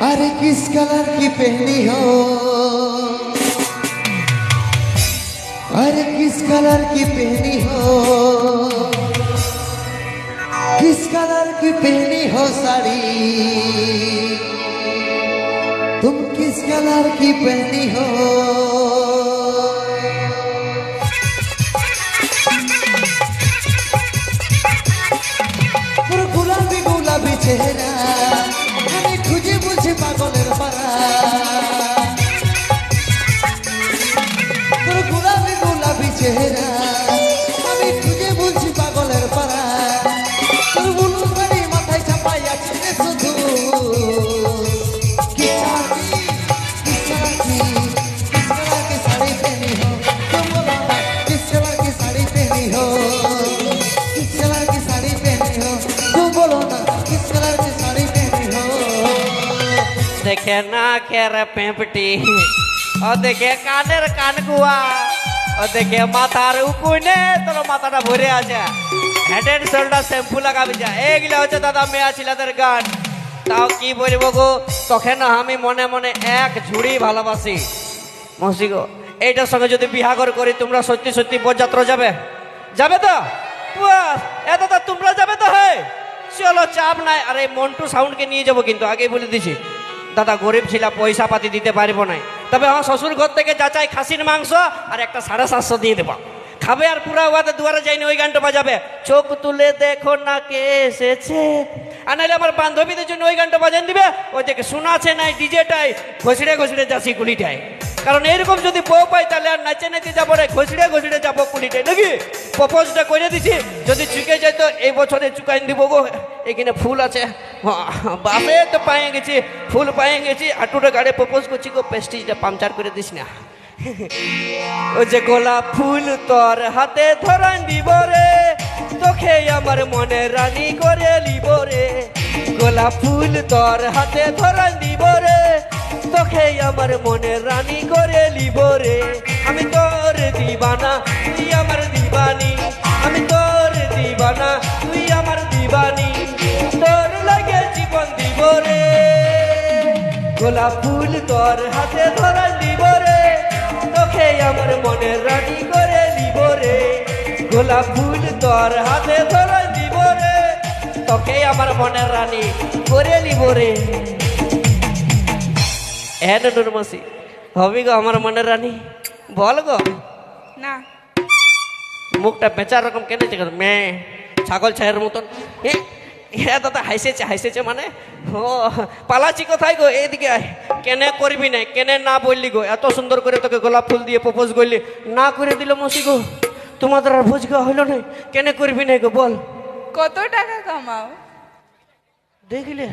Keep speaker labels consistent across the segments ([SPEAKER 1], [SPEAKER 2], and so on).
[SPEAKER 1] अरे किस कलर की पहनी हो? अरे किस कलर की पहनी हो? किस कलर की पहनी हो साड़ी? तुम किस कलर की पहनी हो?
[SPEAKER 2] দেখে না খেরে পেঁপটি। ও দেখে কানের কান গুয়া ও দেখে মাথার উকুনে তোর মাথাটা ভরে আছে। হেড এন্ড শোল্ডার শ্যাম্পু লাগাবি যা। এইগুলো হচ্ছে দাদা মেয়া ছিলাদের গান। তাও কি বলব গো তখন আমি মনে মনে এক ঝুড়ি ভালোবাসি। মসি গো এইটার সঙ্গে যদি বিহাগর করি তোমরা সত্যি সত্যি বরযাত্রা যাবে? যাবে তো? বাহ, এত তো তোমরা যাবে তো হে? চলো চাপ নাই আরে মন্টু সাউন্ডকে নিয়ে যাব কিন্তু আগেই বলে দিছি। দাদা গরিব ছিল, পয়সা পাতি দিতে পারব নাই। তবে আমার শ্বশুর ঘর থেকে যাচাই খাসির মাংস আর একটা সাড়ে সাতশো দিয়ে দেবো। খাবে আর পুরা ওয়াতে দুয়ারে যাইনি, ওই গানটা বাজাবে। চোখ তুলে দেখো না কে এসেছে। আর নাহলে আমার বান্ধবীদের জন্য ওই গানটা বাজান দিবে। ওই থেকে শোনাছে নাই, ডিজেটাই। ঘষড়ে ঘষড়ে যাচ্ছি কুলিটাই কারণ এরকম যদি বউ পাই তাহলে আর নাচে নাচে যাব রে, ঘষড়ে ঘষড়ে যাব কুলিটাই নাকি? প্রপোজটা করে দিছি, যদি চুকে যায় তো এই বছরে চুকাই দিব গো। এখানে ফুল আছে। বাপে তো পায়ে গেছি, ফুল পায়ে গেছি, আটুটা গাড়ি প্রপোজ করছি গো পেস্টিজটা পাংচার করে দিস না। ও যে গোলাপ ফুল তোর হাতে ধরান দিব রে, তোকে আমার মনে রানী করে লিব রে। গোলাপ ফুল তোর হাতে ধরান দিব রে তোকে আমার মনে রানী করে লিব রে। আমি তোর দিবানা, তুই আমার দিবানি। আমি তোর দিবানা, তুই আমার দিবানি। তোর লাগে জীবন দিব রে। গোলাপ ফুল তোর হাতে ধরা দিব রে। তোকে আমার মনে রানী করে নিব রে। গোলাপ ফুল তোর হাতে ধরা দিব রে। তোকে আমার মনের রানী করে নিব রে। হ্যাঁ নুরমাসি হবি গো আমার মনের রানী বল গো
[SPEAKER 3] না
[SPEAKER 2] মুখটা বেচার রকম কেন মে ছাগল ছায়ের মতন এ, হ্যাঁ দাদা হাসেছে হাসেছে মানে ও পালাচি কোথায় গো এইদিকে কেনে করবি না কেনে না বললি গো এত সুন্দর করে তোকে গোলাপ ফুল দিয়ে প্রপোজ করলি না করে দিল মসি গো তোমাদের আর ভোজ খাওয়া হইল না কেনে করবি না গো বল
[SPEAKER 3] কত টাকা কামাও
[SPEAKER 2] দেখলে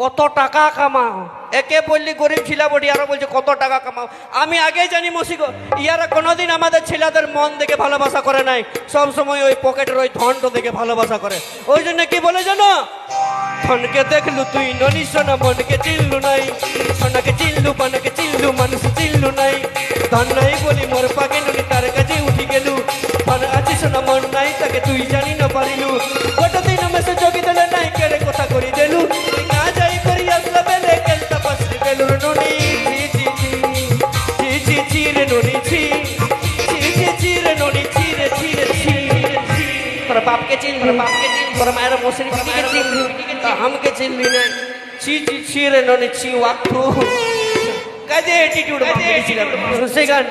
[SPEAKER 2] কত টাকা কামাও? একে বললি গরিব ছিলা বটি আরও বলছে কত টাকা কামাও? আমি আগে জানি মসিগো ইয়ারা কোনোদিন আমাদের ছেলেদের মন দেখে ভালোবাসা করে নাই। সব সময় ওই পকেটের ওই ধনটা দেখে ভালোবাসা করে। ওই জন্য কি বলে জানো? ধনকে দেখলু তুই ননি সোনা, মনকে চিনলু নাই। সোনাকে চিনলু মনকে চিনলু মানুষ চিনলু নাই। ধন নাই বলি মোর পাকে ননি, তার কাছে উঠি গেলু। ধন আছে সোনা, মন নাই তাকে তুই জানি না পারিলু। গোটা দিন মেসে যোগী দলে নাই কেড়ে কথা করি দেলু। তোর বাপকে চিন তোর বাপকে চিন তোর মায়ের মশারি দিদিকে চিন তা हमके চিন লি না ছি ছি ছি রে ননি ছি ওয়াক্তু কাজে অ্যাটিটিউড বানিয়েছিলাম সে গান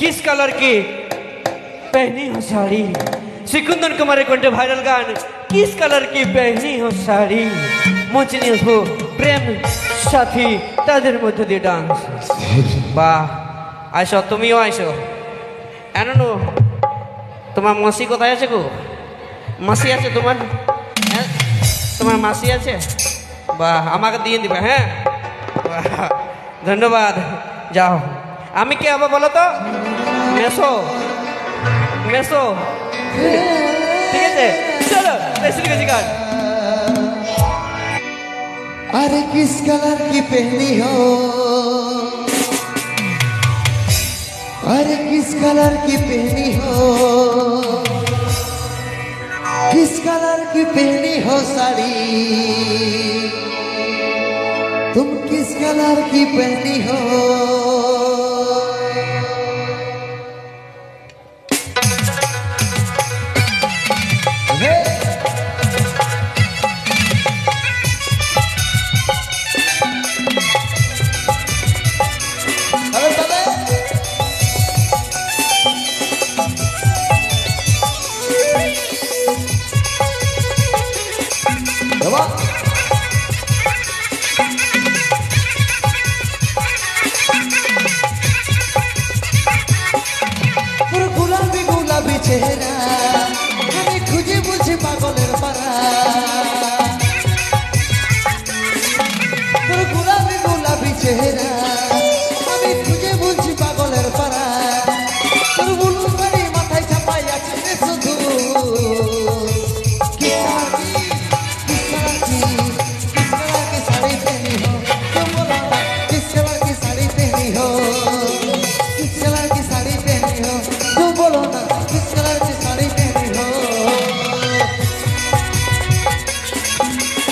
[SPEAKER 2] किस कलर की पहनी हो साड़ी सिकुंदन कुमार कंठे भाइरल गान किस कलर की पहनी हो साड़ी মঞ্চিনি আসবো প্রেম সাথী তাদের মধ্যে দিয়ে ডান্স বাহ আইসো তুমিও আইসো এনো তোমার মাসি কোথায় আছে গো মাসি আছে তোমার হ্যাঁ? তোমার মাসি আছে বাহ আমাকে দিয়ে দিবে হ্যাঁ বাহ, ধন্যবাদ যাও আমি কে আবার বলো তো মেসো মেসো ঠিক আছে চলো বেশি গেছি গান
[SPEAKER 1] अरे किस कलर की पहनी हो अरे किस कलर की पहनी हो? किस कलर की पहनी हो साड़ी? तुम किस कलर की पहनी हो?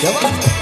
[SPEAKER 1] Chama!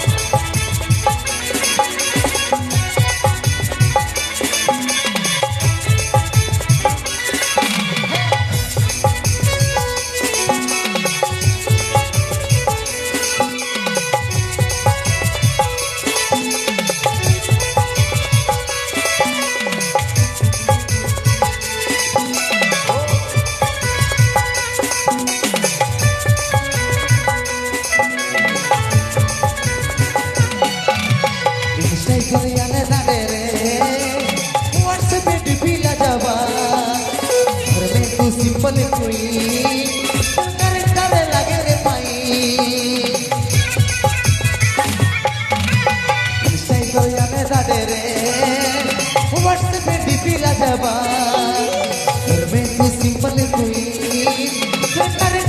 [SPEAKER 1] घर में सिंपल कोई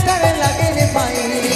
[SPEAKER 1] कर लगे पाए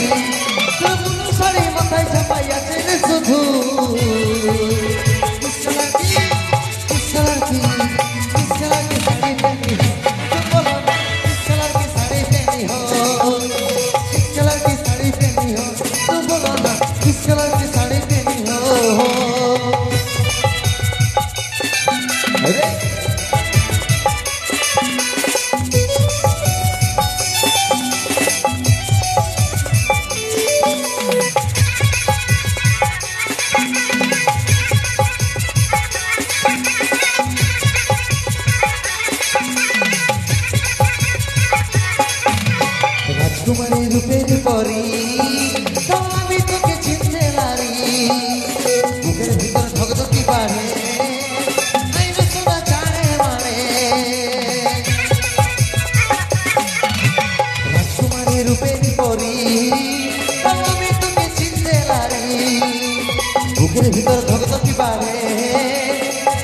[SPEAKER 1] ভিতর ধকধকি পারে?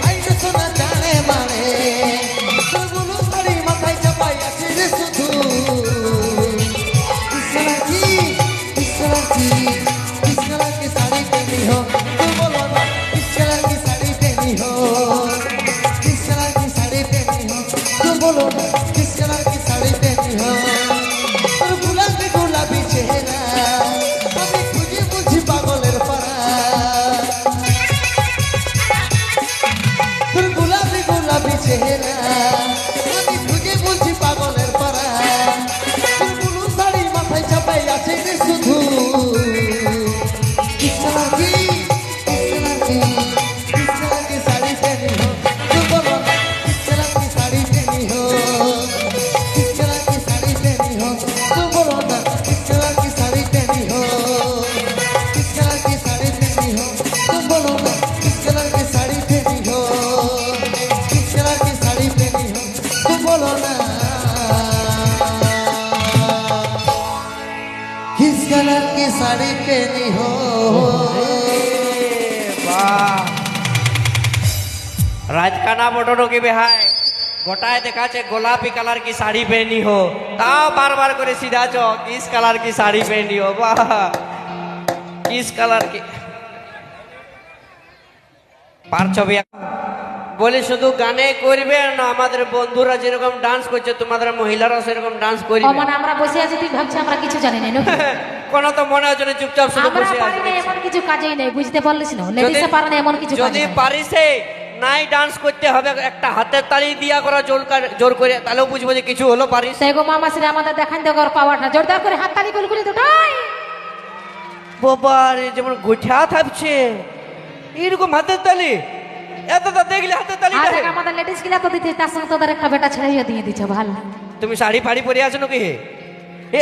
[SPEAKER 1] আইনে সোনা জানে মানে সবগুলো শাড়ি মাথায় চাপাই আছে রে শুধু। কৃষ্ণরাজি কৃষ্ণরাজি কৃষ্ণরাজি শাড়ি পেনি হো। তুই বলো না, কৃষ্ণরাজি শাড়ি পেনি হো। কৃষ্ণরাজি শাড়ি পেনি হো। তুই বলো না, কৃষ্ণরাজি শাড়ি পেনি
[SPEAKER 2] হো। કાના મોટોનો কি બે હાય গোটায় দেখাচ্ছে গোলাপি কালার কি শাড়ি পেনি হো তাও বারবার করে সিধা সিধাছ কিস কালার কি শাড়ি পেনি হো বাহ কিস কালার কি পারছ বলি শুধু গানে করবে না আমাদের বন্ধুরা যেরকম ডান্স করছে তোমাদের মহিলারা সেরকম ডান্স করি
[SPEAKER 4] মানে আমরা বসে আছি তুই ভাবছিস আমরা কিছু জানি না
[SPEAKER 2] কোন তো মনে হয় না চুপচাপ শুধু বসে আছি আমরা
[SPEAKER 4] পারি না এমন কিছু কাজই নাই বুঝতে পারলিস না লেডিসে পারে না এমন কিছু
[SPEAKER 2] যদি পারিস নাই ডান্স করতে হবে একটা হাতের তালি দিয়া করা জোর করে- জোর করে তাহলেও বুঝব যে কিছু হলো পারিস।
[SPEAKER 4] সেই গো মামাসিরে আমাদের দেখান দেওয়ার পাওয়াটা জোরদার করে হাত তালি গুলগুলি দুটাই
[SPEAKER 2] বাবারে যেমন গুঠা থাকছে এরকম হাতের তালি। এত তো দেখলে হাতের তালি
[SPEAKER 4] আর আমাদের লেডিস গিলা তো দিতে তার সঙ্গে তোদের একটা বেটা ছেড়ে দিয়ে দিচ্ছে ভালো।
[SPEAKER 2] তুমি শাড়ি ফাড়ি পরে আছো নাকি? এ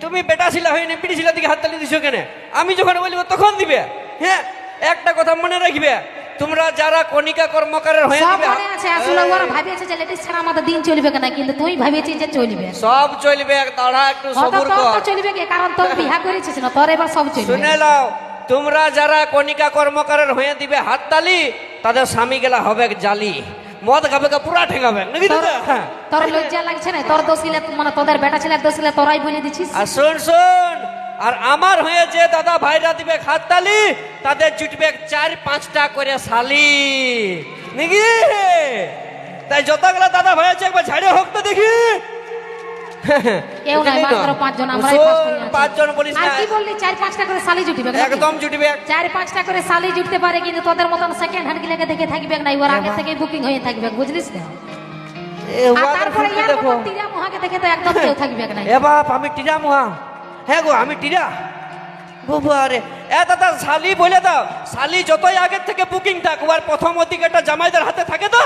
[SPEAKER 2] তুমি বেটা ছিলা হয়নি পিটি ছিলা দিকে হাত তালি দিছো কেন? আমি যখন বলব তখন দিবে। হ্যাঁ একটা কথা মনে রাখবে। তোমরা যারা কণিকা কর্মকারের হয়ে
[SPEAKER 4] সব মনে আছে আসলে ওরা ভাবিয়েছে যে লেডিস ছাড়া আমাদের দিন চলবে কেনা? কিন্তু তুই ভাবিয়েছিস যে চলবে।
[SPEAKER 2] সব চলবে তারা একটু সবুর কর।
[SPEAKER 4] চলবে কি? কারণ তোর বিহা করেছিস না তোর এবার সব চলবে।
[SPEAKER 2] শুনে লাও তোমরা যারা কণিকা কর্মকারের হয়ে দিবে হাততালি তাদের স্বামী গেলা হবে জালি। মদ খাবে কা? পুরা ঠেঙাবে নাকি দাদা? হ্যাঁ।
[SPEAKER 4] তোর লজ্জা লাগছে না? তোর দোষ গিলা মানে তোদের বেটা ছেলে দোষ গিলা তোরাই বলে দিছিস?
[SPEAKER 2] আর শোন শোন। আর আমার হয়ে যে দাদা ভাইরা দিবে হাততালি তাদের জুটবে চার পাঁচটা করে শালি। নাকি তাই যতগুলা দাদা ভাই আছে একবার ঝাড়ে হোক তো দেখি। না।
[SPEAKER 4] কি বললি চার পাঁচটা করে শালি জুটিবে? নাকি?
[SPEAKER 2] একদম জুটবে।
[SPEAKER 4] চার পাঁচটা করে শালি জুটতে পারে কিন্তু তোদের মতন সেকেন্ড হ্যান্ড গিলাকে দেখে বুকিং হয়ে থাকবে বুঝলিস না? তারপরে ইয়ার মুহাকে তো একদম কেউ থাকবে না
[SPEAKER 2] এ বাপ আমি টিরা মুহা হ্যাঁ গো আমি টিরা। বাবু আরে এ দাদা শালি বলে দাও। শালি যতই আগের থেকে বুকিং থাক ওর প্রথম অধিকারটা জামাইদের হাতে থাকে তো।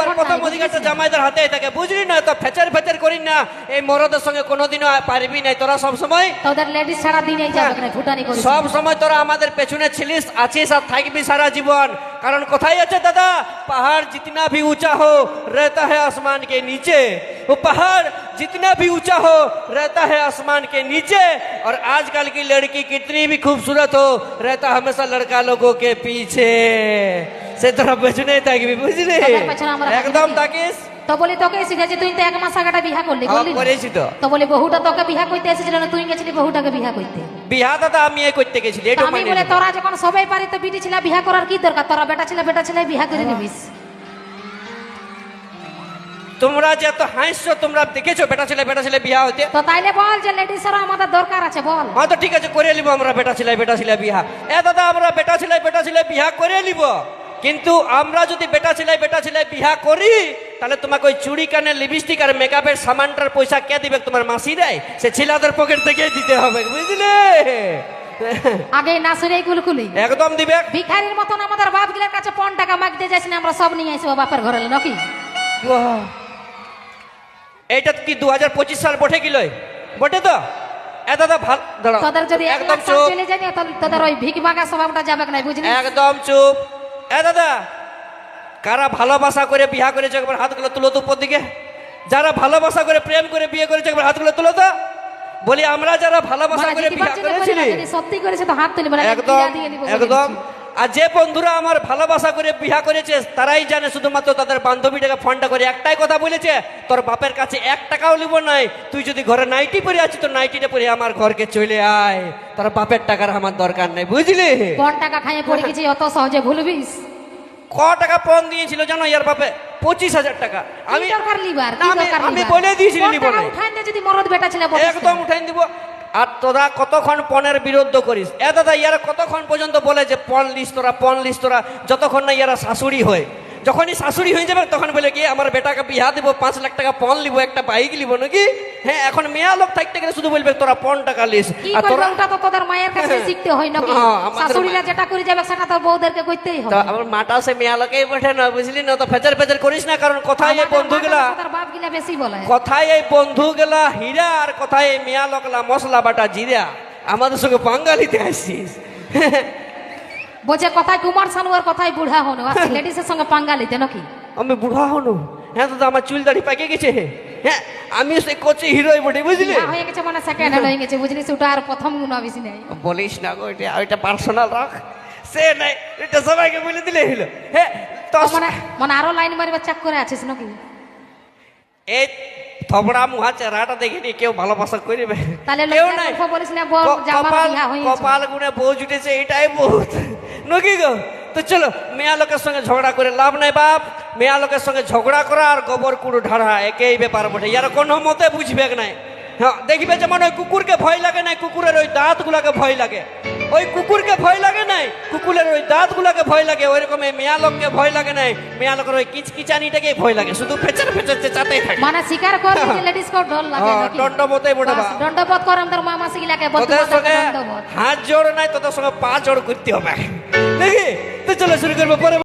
[SPEAKER 2] ওর প্রথম অধিকারটা জামাইদের হাতেই থাকে। বুঝলি না তো ফেচার ফেচার করি না এই মরদের সঙ্গে কোনোদিনও পারবি না তোরা সব সময়।
[SPEAKER 4] তোদের লেডিস সারা দিনই ফুটানি করিস।
[SPEAKER 2] সব সময় তোরা আমাদের পেছনে ছিলিস আছিস আর থাকবি সারা জীবন। কারণ কোথায় আছে দাদা? পাহাড় জিতনা ভি উঁচা হো রেতা হে আসমান কে নিচে। वो पहाड़ जितना भी ऊंचा हो रहता है आसमान के नीचे और आजकल की लड़की कितनी भी खूबसूरत हो रहता हमेशा लड़का लोगों के पीछे সে তোরা পেছনে থাকবি বুঝলি
[SPEAKER 4] তোদের পেছনে আমরা থাকি
[SPEAKER 2] একদম
[SPEAKER 4] নাকি?
[SPEAKER 2] থাকিস
[SPEAKER 4] তো বলি তোকে শিখেছি তুই তো এক মাস আগাটা বিহা করলি
[SPEAKER 2] হ্যাঁ,
[SPEAKER 4] করলি না?
[SPEAKER 2] করেছি তো।
[SPEAKER 4] তো বলি বহুটা তোকে বিহা করতে এসেছিল না তুই গেছিলি বহুটাকে বিহা করতে
[SPEAKER 2] বিহা দাদা আমি এই করতে গেছিলি
[SPEAKER 4] তো
[SPEAKER 2] এটা
[SPEAKER 4] আমি
[SPEAKER 2] মাইনে
[SPEAKER 4] বলে
[SPEAKER 2] নিতে।
[SPEAKER 4] তোরা যখন সবাই পারি তো বিটি ছিল বিহা করার কি দরকার তোরা বেটা ছিল বেটা ছিল বিহা করে নিবিস
[SPEAKER 2] তোমরা যে এত হাসছো তোমরা দেখেছ বেটা ছেলে বেটা ছেলে বিয়া হতে
[SPEAKER 4] তো তাইলে বল যে লেডিসেরও আমাদের দরকার আছে বল।
[SPEAKER 2] হ্যাঁ তো ঠিক আছে করে নিব আমরা বেটা ছেলে বেটা ছেলে বিয়া। এ দাদা আমরা বেটা ছেলে বেটা ছেলে বিয়া করে নিব। কিন্তু আমরা যদি বেটা ছেলে বেটা ছেলে বিয়া করি তাহলে তোমাকে ওই চুড়ি কানে লিপস্টিক আর মেকআপের সামানটার পয়সা কে দিবে তোমার মাসি দেয় সে ছেলেদের পকেট থেকে দিতে হবে বুঝলে?
[SPEAKER 4] আগে না শুনে গুলকুলি
[SPEAKER 2] একদম দিবে।
[SPEAKER 4] ভিখারির মতন আমাদের বাপ গিলার কাছে পন টাকা মাগতে যাইছি না আমরা সব নিয়ে আসব বাপের ঘরে নাকি।
[SPEAKER 2] এইটা কি দু হাজার পঁচিশ সাল বটে কি লয়? বটে তো? এ দাদা ভালো দাঁড়াও।
[SPEAKER 4] তোদের যদি
[SPEAKER 2] একদম চুপ।
[SPEAKER 4] চলে যায় না, তাহলে তোদের ওই ভিক মাগা স্বভাবটা যাবে না বুঝলি?
[SPEAKER 2] একদম চুপ। এ দাদা কারা ভালোবাসা করে বিয়া করেছে একবার হাতগুলো তুলো তো উপর দিকে। যারা ভালোবাসা করে প্রেম করে বিয়ে করেছে একবার হাতগুলো তুলো তো। বলি আমরা যারা ভালোবাসা
[SPEAKER 4] মানে
[SPEAKER 2] করে
[SPEAKER 4] যদি
[SPEAKER 2] করেছি
[SPEAKER 4] সত্যি করেছে তো হাত তুলবে না
[SPEAKER 2] একদম একদম। আর যে বন্ধুরা আমার ভালোবাসা করে বিয়া করেছে তারাই জানে শুধুমাত্র তাদের বান্ধবীটাকে ফোনটা করে একটাই কথা বলেছে তোর বাপের কাছে এক টাকাও নিব নাই তুই যদি ঘরে নাইটি পরে আছিস তো নাইটিটা পরে আমার ঘরকে চলে আয়। তোর বাপের টাকার আমার দরকার নাই বুঝলি?
[SPEAKER 4] পন টাকা খাইয়ে পড়ে গেছি অত সহজে ভুলবিস
[SPEAKER 2] ক টাকা পণ দিয়েছিল জানো ইয়ার বাপে? পঁচিশ হাজার টাকা।
[SPEAKER 4] আমি
[SPEAKER 2] আমি? বলে দিয়েছিলি
[SPEAKER 4] পন
[SPEAKER 2] নিব
[SPEAKER 4] টাকা
[SPEAKER 2] নাই।
[SPEAKER 4] উঠাইন দে যদি মরদ বেটা ছেলে বলিস
[SPEAKER 2] একদম উঠাই দিব। আর তোরা কতক্ষণ পণের বিরুদ্ধ করিস? এ দাদা, ইয়ারা কতক্ষণ পর্যন্ত বলে যে পণ লিস তোরা, পণ লিস তোরা? যতক্ষণ না ইয়ারা শাশুড়ি হয়। যখনই শাশুড়ি হয়ে যাবে তখন বলে কি আমার বেটাকে বিয়া দিব পাঁচ লাখ টাকা পণ লিব একটা বাইক লিব নাকি? হ্যাঁ এখন মেয়া লোক থাকতে গেলে শুধু বলবে তোরা পণ টাকা লিস আর তোরা
[SPEAKER 4] ওটা তো তোদের মায়ের কাছে শিখতে হয় নাকি?
[SPEAKER 2] হ্যাঁ,
[SPEAKER 4] শাশুড়িরা যেটা করে যাবে সেটা তোর বউদেরকে করতেই হবে।
[SPEAKER 2] আমার মাটা সে মেয়া লোকেই বটে না বুঝলি না? তো ফেচার ফেচার করিস না কারণ কোথায় এই বন্ধুগুলা
[SPEAKER 4] মাটা বাপ গিলা বেশি বলে।
[SPEAKER 2] কথায় এই বন্ধু গেলা হীরা আর কথায় এই মেয়া লোকলা মশলা বাটা জিরা। আমাদের সঙ্গে বাঙ্গালিতে আসছিস
[SPEAKER 4] বলছে কথায় কুমার শানু আর কথায় বুড়া হনো। আর লেডিসের সঙ্গে পাঙ্গা লিতে নাকি
[SPEAKER 2] আমি বুড়া হনু। হ্যাঁ দাদা আমার চুল দাড়ি পাকে গেছে। হ্যাঁ আমি সেই কোচে হিরোই বটে বুঝলি?
[SPEAKER 4] হয়ে গেছে মানে সেকেন্ড হ্যান্ড হয়ে গেছে বুঝলিস ওটা আর প্রথম গুণ বেশি নেই।
[SPEAKER 2] বলিস না গো এটা ওইটা পার্সোনাল রাখ সে নাই এটা সবাইকে বলে দিলে হলো হ্যাঁ তো
[SPEAKER 4] মানে মানে আরও লাইন মারিবার চাক করে আছিস নাকি?
[SPEAKER 2] এই থবড়া মুহা চেহারাটা দেখিনি কেউ ভালোবাসা করিবে।
[SPEAKER 4] তাহলে
[SPEAKER 2] কেউ নাই। কপাল গুনে বউ জুটেছে এটাই বহুত। নাকি গো তো চলো, মেয়া লোকের সঙ্গে ঝগড়া করে লাভ নাই বাপ। মেয়া লোকের সঙ্গে ঝগড়া করা আর গোবর কুড়ু ঢাড়া, একেই ব্যাপার বটে। ইয়ার কোনো মতে বুঝবে নাই। হ্যাঁ দেখবে যেমন ওই কুকুরকে ভয় লাগে না কুকুরের ওই দাঁত গুলাকে ভয় লাগে। ওই কুকুরকে ভয় লাগে নাই? কুকুরের ওই দাঁত গুলাকে ভয় লাগে ওই রকম মেয়া লোককে ভয় লাগে নাই? মেয়া লোকের ওই কিচকিচানিটাকে ভয় লাগে শুধু ফেচার ফেচার চেঁচাতেই থাকে।
[SPEAKER 4] মানে শিকার করে লেডিস কো ঢোল লাগে
[SPEAKER 2] হ্যাঁ,
[SPEAKER 4] নাকি?
[SPEAKER 2] দণ্ডবতে বটে বা।
[SPEAKER 4] বাস, দণ্ডবোধ করে আমাদের মামা বলতে
[SPEAKER 2] সঙ্গে
[SPEAKER 4] দণ্ডবোধ।
[SPEAKER 2] হাত জোড় নাই তোদের সঙ্গে পা জোড় করতে হবে। দেখি তো চলো শুরু করব পরে